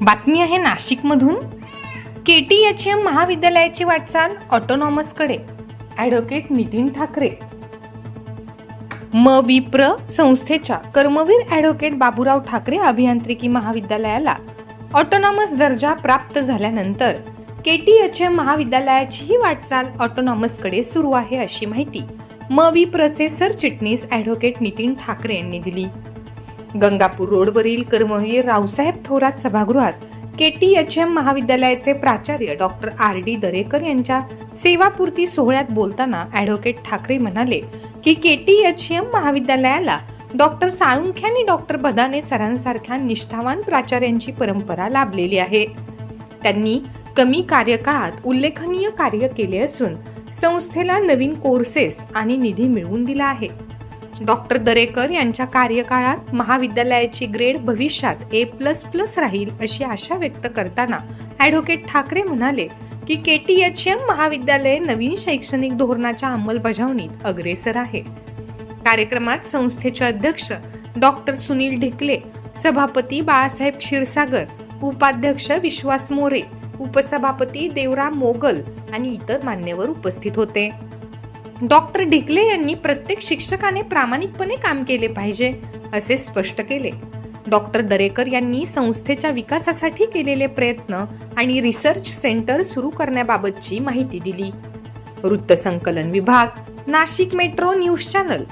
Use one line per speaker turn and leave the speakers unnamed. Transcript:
बातमी आहे नाशिकमधून. के टी एच एम महाविद्यालयाची वाटचाल ऑटोनॉमसकडे ॲडव्होकेट नितीन ठाकरे. म. विप्र संस्थेच्या कर्मवीर ॲडव्होकेट बाबूराव ठाकरे अभियांत्रिकी महाविद्यालयाला ऑटोनॉमस दर्जा प्राप्त झाल्यानंतर के टी एच एम महाविद्यालयाचीही वाटचाल ऑटोनॉमसकडे सुरू आहे अशी माहिती मवी विप्रचे सरचिटणीस ॲडव्होकेट नितीन ठाकरे यांनी दिली. गंगापूर रोडवरील कर्मवीर रावसाहेब थोरात सभागृहात के टी एच एम महाविद्यालयाचे प्राचार्य डॉक्टर आर डी दरेकर यांच्या सेवापूर्ती सोहळ्यात बोलताना ॲडव्होकेट ठाकरे म्हणाले की के टी एच एम महाविद्यालयाला डॉक्टर साळुंखे आणि डॉक्टर बदाने सरांसारख्या निष्ठावान प्राचार्यांची परंपरा लाभलेली आहे. त्यांनी कमी कार्यकाळात उल्लेखनीय कार्य केले असून संस्थेला नवीन कोर्सेस आणि निधी मिळवून दिला आहे. डॉक्टर दरेकर यांच्या कार्यकाळात महाविद्यालयाची ग्रेड भविष्यात ए प्लस प्लस राहील अशी आशा व्यक्त करताना ॲडव्होकेट ठाकरे म्हणाले की के टी एच एम महाविद्यालय नवीन शैक्षणिक धोरणाच्या अंमलबजावणीत अग्रेसर आहे. कार्यक्रमात संस्थेचे अध्यक्ष डॉक्टर सुनील ढिकले सभापती बाळासाहेब क्षीरसागर उपाध्यक्ष विश्वास मोरे उपसभापती देवराम मोगल आणि इतर मान्यवर उपस्थित होते. डॉक्टर ढिकले यांनी प्रत्येक शिक्षकाने प्रामाणिकपणे काम केले पाहिजे असे स्पष्ट केले. डॉक्टर दरेकर यांनी संस्थेच्या विकासासाठी केलेले प्रयत्न आणि रिसर्च सेंटर सुरू करण्याबाबतची माहिती दिली. वृत्तसंकलन विभाग नाशिक मेट्रो न्यूज चॅनल.